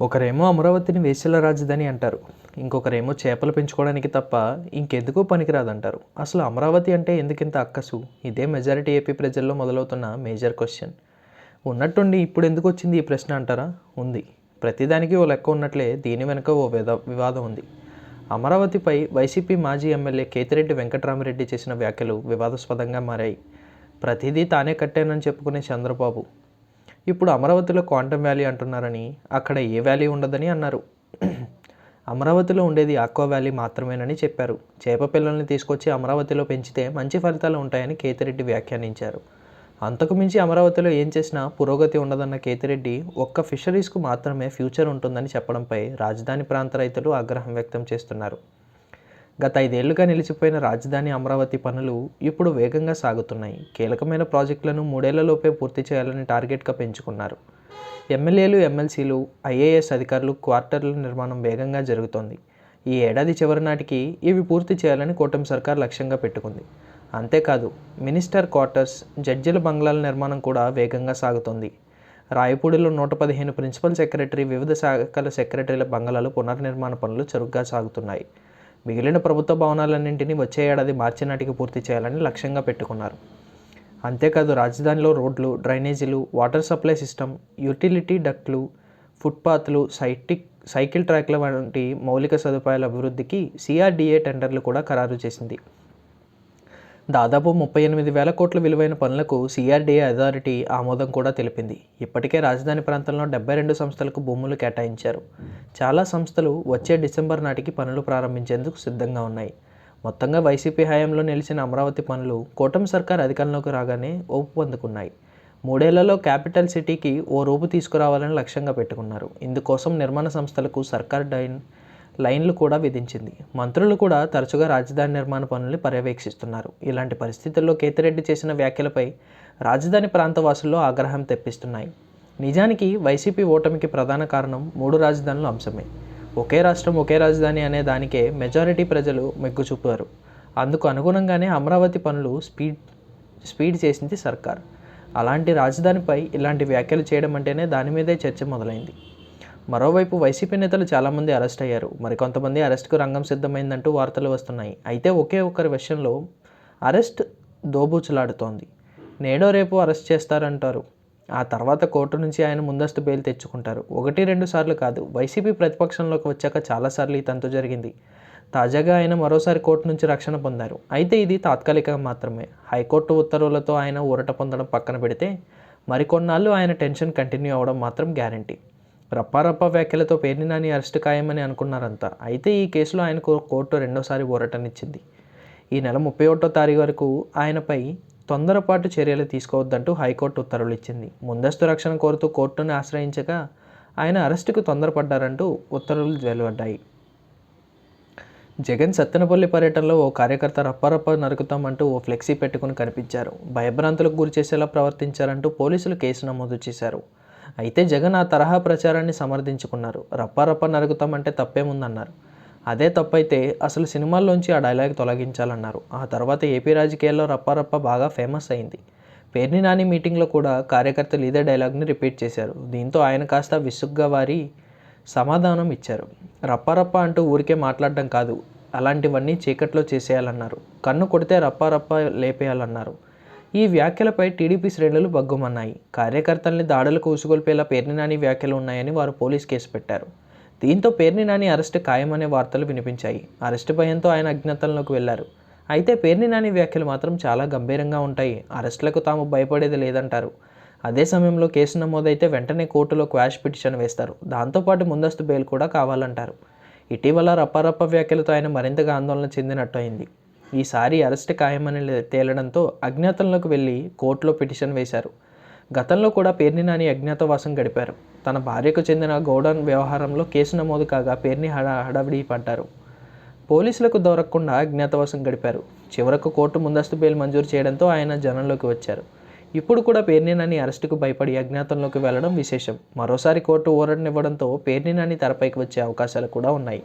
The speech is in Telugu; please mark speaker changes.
Speaker 1: ఒకరేమో అమరావతిని వేశ్యల రాజధాని అంటారు ఇంకొకరేమో చేపలు పెంచుకోవడానికి తప్ప ఇంకెందుకు పనికిరాదంటారు. అసలు అమరావతి అంటే ఎందుకింత అక్కసు? ఇదే మెజారిటీ ఏపీ ప్రజల్లో మొదలవుతున్న మేజర్ క్వశ్చన్. ఉన్నట్టుండి ఇప్పుడు ఎందుకు వచ్చింది ఈ ప్రశ్న అంటారా? ఉంది. ప్రతిదానికి ఓ లెక్క ఉన్నట్లే దీని వెనుక ఓ విద వివాదం ఉంది. అమరావతిపై వైసీపీ మాజీ ఎమ్మెల్యే కేతిరెడ్డి వెంకటరామిరెడ్డి చేసిన వ్యాఖ్యలు వివాదాస్పదంగా మారాయి. ప్రతిదీ తానే కట్టానని చెప్పుకునే చంద్రబాబు ఇప్పుడు అమరావతిలో క్వాంటమ్ వ్యాలీ అంటున్నారని అక్కడ ఏ వ్యాలీ ఉండదని అన్నారు. అమరావతిలో ఉండేది ఆక్వా వ్యాలీ మాత్రమేనని చెప్పారు. చేప పిల్లల్ని తీసుకొచ్చి అమరావతిలో పెంచితే మంచి ఫలితాలు ఉంటాయని కేతిరెడ్డి వ్యాఖ్యానించారు. అంతకుమించి అమరావతిలో ఏం చేసినా పురోగతి ఉండదన్న కేతిరెడ్డి ఒక్క ఫిషరీస్కు మాత్రమే ఫ్యూచర్ ఉంటుందని చెప్పడంపై రాజధాని ప్రాంత రైతులు ఆగ్రహం వ్యక్తం చేస్తున్నారు. గత ఐదేళ్ళుగా నిలిచిపోయిన రాజధాని అమరావతి పనులు ఇప్పుడు వేగంగా సాగుతున్నాయి. కీలకమైన ప్రాజెక్టులను మూడేళ్ళలోపే పూర్తి చేయాలని టార్గెట్గా పెంచుకున్నారు. ఎమ్మెల్యేలు ఎమ్మెల్సీలు ఐఏఎస్ అధికారులు క్వార్టర్ల నిర్మాణం వేగంగా జరుగుతోంది. ఈ ఏడాది చివరి నాటికి ఇవి పూర్తి చేయాలని కూటమి సర్కార్ లక్ష్యంగా పెట్టుకుంది. అంతేకాదు మినిస్టర్ క్వార్టర్స్ జడ్జిల బంగ్లాల నిర్మాణం కూడా వేగంగా సాగుతోంది. రాయపూడిలో నూట పదిహేను ప్రిన్సిపల్ సెక్రటరీ వివిధ శాఖల సెక్రటరీల బంగ్లాలు పునర్నిర్మాణ పనులు చురుగ్గా సాగుతున్నాయి. మిగిలిన ప్రభుత్వ భవనాలన్నింటినీ వచ్చే ఏడాది మార్చి నాటికి పూర్తి చేయాలని లక్ష్యంగా పెట్టుకున్నారు. అంతేకాదు రాజధానిలో రోడ్లు డ్రైనేజీలు వాటర్ సప్లై సిస్టమ్ యూటిలిటీ డక్ట్లు ఫుట్పాత్లు సైటిక్ సైకిల్ ట్రాక్ల వంటి మౌలిక సదుపాయాల అభివృద్ధికి సిఆర్డీఏ టెండర్లు కూడా ఖరారు చేసింది. దాదాపు ముప్పై ఎనిమిది వేల కోట్ల విలువైన పనులకు సిఆర్డీఏ అథారిటీ ఆమోదం కూడా తెలిపింది. ఇప్పటికే రాజధాని ప్రాంతంలో డెబ్బై రెండు సంస్థలకు భూములు కేటాయించారు. చాలా సంస్థలు వచ్చే డిసెంబర్ నాటికి పనులు ప్రారంభించేందుకు సిద్ధంగా ఉన్నాయి. మొత్తంగా వైసీపీ హయాంలో నిలిచిన అమరావతి పనులు కూటమి సర్కార్ అధికారంలోకి రాగానే ఓపు పొందుకున్నాయి మూడేళ్ళలో క్యాపిటల్ సిటీకి ఓ రూపు తీసుకురావాలని లక్ష్యంగా పెట్టుకున్నారు. ఇందుకోసం నిర్మాణ సంస్థలకు సర్కార్ డైన్ లైన్లు కూడా విధించింది. మంత్రులు కూడా తరచుగా రాజధాని నిర్మాణ పనుల్ని పర్యవేక్షిస్తున్నారు. ఇలాంటి పరిస్థితుల్లో కేతిరెడ్డి చేసిన వ్యాఖ్యలపై రాజధాని ప్రాంత వాసుల్లో ఆగ్రహం తెప్పిస్తున్నాయి. నిజానికి వైసీపీ ఓటమికి ప్రధాన కారణం మూడు రాజధానుల అంశమే. ఒకే రాష్ట్రం ఒకే రాజధాని అనే దానికే మెజారిటీ ప్రజలు మెగ్గు చూపారు అందుకు అనుగుణంగానే అమరావతి పనులు స్పీడ్ స్పీడ్ చేసింది సర్కార్. అలాంటి రాజధానిపై ఇలాంటి వ్యాఖ్యలు చేయడం అంటేనే దాని మీదే చర్చ మొదలైంది. మరోవైపు వైసీపీ నేతలు చాలామంది అరెస్ట్ అయ్యారు. మరికొంతమంది అరెస్ట్కు రంగం సిద్ధమైందంటూ వార్తలు వస్తున్నాయి. అయితే ఒకే ఒక్కరి విషయంలో అరెస్ట్ దోబూచులాడుతోంది. నేడో రేపు అరెస్ట్ చేస్తారంటారు. ఆ తర్వాత కోర్టు నుంచి ఆయన ముందస్తు బెయిల్ తెచ్చుకుంటారు. ఒకటి రెండు సార్లు కాదు వైసీపీ ప్రతిపక్షంలోకి వచ్చాక చాలాసార్లు ఈ తంతు జరిగింది. తాజాగా ఆయన మరోసారి కోర్టు నుంచి రక్షణ పొందారు. అయితే ఇది తాత్కాలిక మాత్రమే. హైకోర్టు ఉత్తర్వులతో ఆయన ఊరట పొందడం పక్కన పెడితే మరికొన్నాళ్ళు ఆయన టెన్షన్ కంటిన్యూ అవ్వడం మాత్రం గ్యారంటీ. రప్పారప్ప వ్యాఖ్యలతో పేర్ని నాని అరెస్ట్ ఖాయమని అనుకున్నారంతా అయితే ఈ కేసులో ఆయనకు కోర్టు రెండోసారి ఓరటనిచ్చింది. ఈ నెల ముప్పై ఒకటో తారీఖు వరకు ఆయనపై తొందరపాటు చర్యలు తీసుకోవద్దంటూ హైకోర్టు ఉత్తర్వులు ఇచ్చింది ముందస్తు రక్షణ కోరుతూ కోర్టును ఆశ్రయించగా ఆయన అరెస్టుకు తొందరపడ్డారంటూ ఉత్తర్వులు వెలువడ్డాయి. జగన్ సత్తెనపల్లి పర్యటనలో ఓ కార్యకర్త రప్పారప్ప నరుకుతామంటూ ఓ ఫ్లెక్సీ పెట్టుకుని కనిపించారు. భయభ్రాంతులకు గురి చేసేలా ప్రవర్తించారంటూ పోలీసులు కేసు నమోదు చేశారు. అయితే జగన్ ఆ తరహా ప్రచారాన్ని సమర్థించుకున్నారు. రప్పారప్ప నరుగుతామంటే తప్పేముందన్నారు. అదే తప్పైతే అసలు సినిమాల్లోంచి ఆ డైలాగ్ తొలగించాలన్నారు. ఆ తర్వాత ఏపీ రాజకీయాల్లో రప్పారప్ప బాగా ఫేమస్ అయింది. పేర్ని నాని మీటింగ్లో కూడా కార్యకర్తలు ఇదే డైలాగ్ని రిపీట్ చేశారు. దీంతో ఆయన కాస్త విసుగ్గా వారి సమాధానం ఇచ్చారు. రప్పారప్ప అంటూ ఊరికే మాట్లాడడం కాదు. అలాంటివన్నీ చీకట్లో చేసేయాలన్నారు. కన్ను కొడితే రప్పారప్ప లేపేయాలన్నారు. ఈ వ్యాఖ్యలపై టీడీపీ శ్రేణులు బగ్గుమన్నాయి కార్యకర్తల్ని దాడులకు ఉసుగొల్పేలా పేర్ని నాని వ్యాఖ్యలు ఉన్నాయని వారు పోలీస్ కేసు పెట్టారు. దీంతో పేర్ని నాని అరెస్ట్ ఖాయమనే వార్తలు వినిపించాయి. అరెస్ట్ భయంతో ఆయన అజ్ఞాతంలోకి వెళ్ళారు. అయితే పేర్ని నాని వ్యాఖ్యలు మాత్రం చాలా గంభీరంగా ఉంటాయి. అరెస్టులకు తాము భయపడేది లేదంటారు. అదే సమయంలో కేసు నమోదైతే వెంటనే కోర్టులో క్వాష్ పిటిషన్ వేస్తారు. దాంతోపాటు ముందస్తు బెయిల్ కూడా కావాలంటారు. ఇటీవల రప్పారప్ప వ్యాఖ్యలతో ఆయన మరింతగా ఆందోళన చెందినట్టు అయింది. ఈసారి అరెస్ట్ ఖాయమని తేలడంతో అజ్ఞాతంలోకి వెళ్ళి కోర్టులో పిటిషన్ వేశారు. గతంలో కూడా పేర్ని నాని అజ్ఞాతవాసం గడిపారు. తన భార్యకు చెందిన గౌడన్ వ్యవహారంలో కేసు నమోదు కాగా పేర్ని హడ హడావిడి పడ్డారు. పోలీసులకు దొరకకుండా అజ్ఞాతవాసం గడిపారు. చివరకు కోర్టు ముందస్తు బెయిల్ మంజూరు చేయడంతో ఆయన జనంలోకి వచ్చారు. ఇప్పుడు కూడా పేర్ని నాని అరెస్టుకు భయపడి అజ్ఞాతంలోకి వెళ్ళడం విశేషం. మరోసారి కోర్టు ఓరడనివ్వడంతో పేర్ని నాని తెరపైకి వచ్చే అవకాశాలు కూడా ఉన్నాయి.